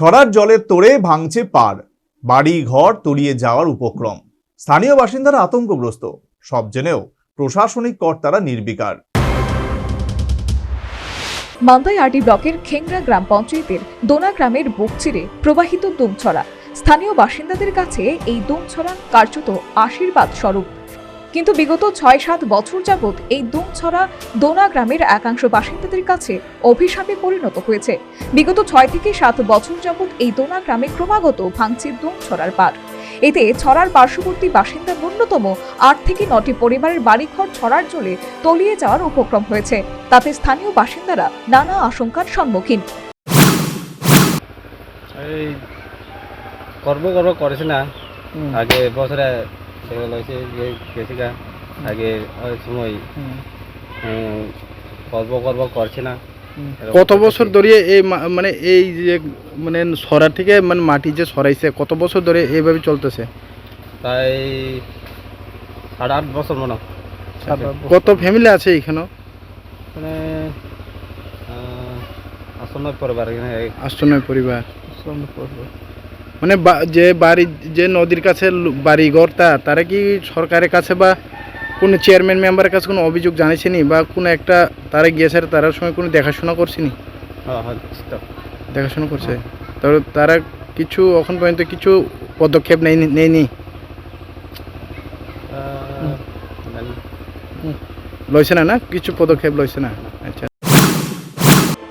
ছড়ার জলের তোড়ে ভাঙছে পার। বাড়ি ঘর তলিয়ে যাওয়ার উপক্রম। স্থানীয় বাসিন্দারা আতঙ্কগ্রস্ত। সব জেনেও প্রশাসনিক কর্তারা নির্বিকার। মান্দাই আরডি ব্লকের খেংরা গ্রাম পঞ্চায়েতের দোনা গ্রামের বুক চিরে প্রবাহিত দুমছড়া। স্থানীয় বাসিন্দাদের কাছে এই দুমছড়া কার্যত আশীর্বাদ স্বরূপ। কিন্তু বিগত ছয় সাত বছর যাবৎ এই দুমছড়া দোনা গ্রামের একাংশ বাসিন্দাদের কাছে অভিশাপে পরিণত হয়েছে। বিগত ছয় থেকে সাত বছর যাবৎ এই দোনা গ্রামে ক্রমাগত ভাঙছে দুমছড়ার পার এতে ছড়ার পার্শ্ববর্তী বাসিন্দা ন্যূনতম আট থেকে নটি পরিবারের বাড়িঘর ছড়ার জলে তলিয়ে যাওয়ার উপক্রম হয়েছে। তাতে স্থানীয় বাসিন্দারা নানা আশঙ্কার সম্মুখীন। কর্ম কর্ম করেছে না। আগে বছরে সেগুলো হয়েছে যে গেছিকা আগে ওই সময় কর্ম কর্ম করছে না। কত বছর ধরে এই মা- মানে এই যে মানে সরা থেকে মানে মাটি যে সরাইছে কত বছর ধরে এইভাবে চলতেছে? তাই সাড়ে আট বছর মনে কত ফ্যামিলি আছে এখানে মানে আসন্ন পরিবার এখানে আশ্চর্য পরিবার। মানে যে বাড়ি যে নদীর কাছে বাড়িঘর তা তারা কি সরকারের কাছে বা কোনো চেয়ারম্যান মেম্বারের কাছে কোনো অভিযোগ জানিয়েছেনি বা কোনো একটা তারা গিয়েছে তারার সময় কোনো দেখাশোনা করছেনি? হ্যাঁ, হ্যাঁ, দেখাশোনা করছে। তো তারা কিছু এখন পর্যন্ত কিছু পদক্ষেপ নেয়নি? নেয়নি। লইছে না না? কিছু পদক্ষেপ লইছে না?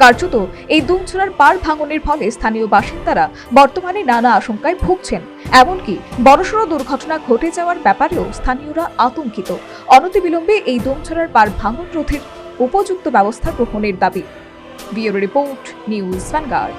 কার্যত এই দুমছড়ার পার ভাঙনের ফলে স্থানীয় বাসিন্দারা বর্তমানে নানা আশঙ্কায় ভুগছেন। এমনকি বড়সড় দুর্ঘটনা ঘটে যাওয়ার ব্যাপারেও স্থানীয়রা আতঙ্কিত। অনতিবিলম্বে এই দুমছড়ার পার ভাঙন রোধের উপযুক্ত ব্যবস্থা গ্রহণের দাবি। Bureau report, news Vanguard.